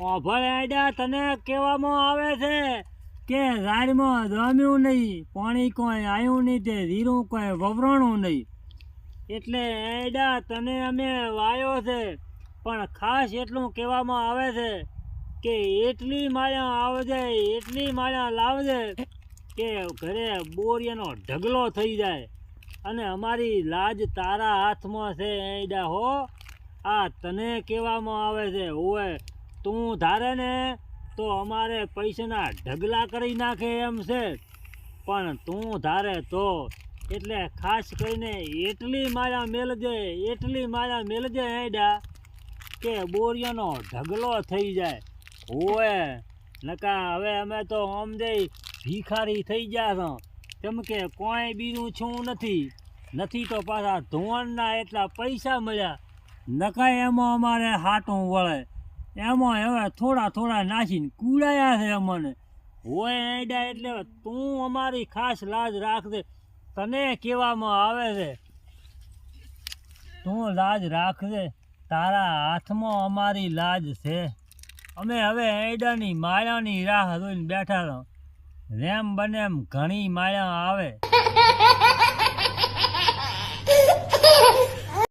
ઓભળ આયડા તને કહેવામાં આવે છે કે રાડમાં જમ્યું નહીં, પાણી કોઈ આવ્યું નહીં તે ધીરું કોઈ વવરણું નહીં. એટલે એડા તને અમે વાયો છે, પણ ખાસ એટલું કહેવામાં આવે છે કે એટલી માળા આવજે, એટલી માયા લાવજે કે ઘરે બોરિયાનો ઢગલો થઈ જાય. અને અમારી લાજ તારા હાથમાં છે એડા હો. આ તને કહેવામાં આવે છે ઓએ તું ધારે ને તો અમારે પૈસાના ઢગલા કરી નાખે એમ છે. પણ તું ધારે તો, એટલે ખાસ કરીને એટલી માયા મેલજે, એટલી માયા મેલજે હેડા કે બોરિયાનો ઢગલો થઈ જાય. હોય નકા હવે અમે તો આમ જઈ ભિખારી થઈ ગયા છો. કેમ કે કોઈ બીનું છું નથી. નથી તો પાછા ધોવાણના એટલા પૈસા મળ્યા. નકા એમાં અમારે હાટું વળે. એમાં હવે થોડા થોડા નાખીને કુડાયા છે અમને. હોય એડા એટલે તું અમારી ખાસ લાજ રાખજે. તને કહેવામાં આવે છે, તું લાજ રાખજે. તારા હાથમાં અમારી લાજ છે. અમે હવે એડાની માળાની રાહ જોઈને બેઠા રહો. રેમ બને એમ ઘણી માળા આવે.